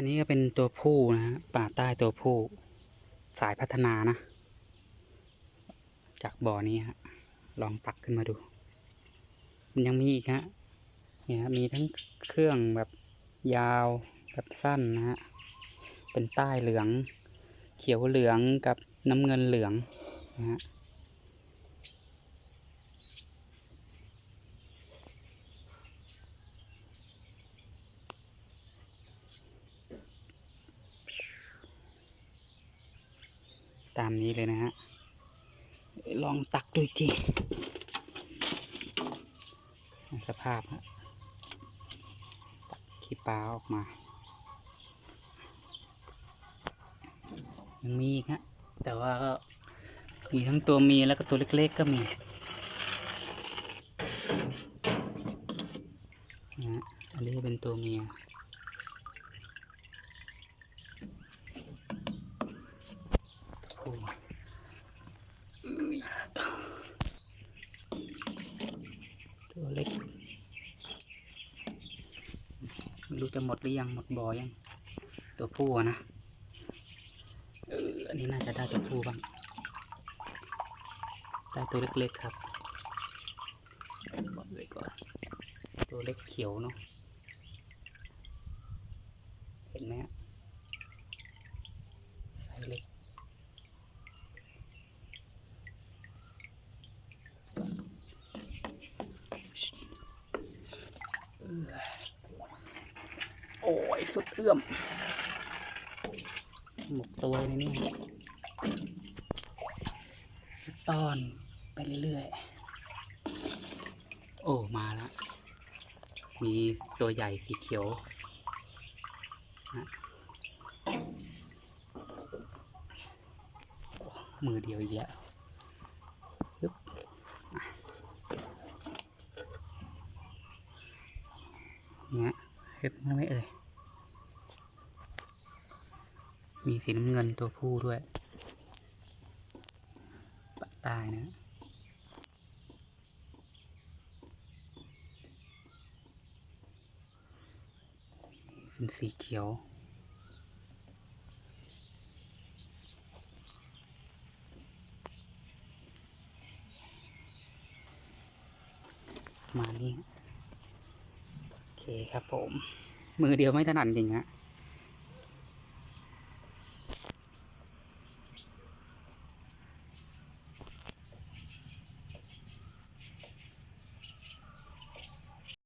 อันนี้ก็เป็นตัวผู้นะฮะป่าใต้ตัวผู้ สายพัฒนานะ จากบ่อนี้ฮะ ลองตักขึ้นมาดู มันยังมีอีกฮะ เนี่ยฮะมีทั้งเครื่องแบบยาวแบบสั้นนะฮะ เป็นใต้เหลือง เขียวเหลืองกับน้ำเงินเหลืองนะฮะ ตามนี้เลยนะฮะ ลองตักดูอีกทีสภาพฮะตักขี้ปลาออกมา ยังมีอีกฮะ แต่ว่าก็มีทั้งตัวเมียแล้วก็ตัวเล็กๆก็มีนะอันนี้เป็นตัวเมีย โอ้ยอุ้ยตัวเล็กไม่ รู้จะหมดหรือยังหมดบ่อยัง ตัวผู้นะเอออันนี้น่าจะได้ตัวผู้บ้างได้ตัวเล็กๆครับบอกเลยก่อนตัวเล็กเขียวเนาะเห็นไหมฮะไซส์เล็ก โอยสุดเอื้อมหมกตัวในนี่ตอนไปเรื่อยๆ โอ้ มาแล้ว มีตัวใหญ่สีเขียวนะมือเดียวอีกแล้วฮึบอะเนี่ยเห็นไหมเอ่ย มีสีน้ำเงินตัวผู้ด้วยปะใต้นะเป็นสีเขียวมานี่โอเคครับผม มือเดียวไม่ถนัดจริงฮะ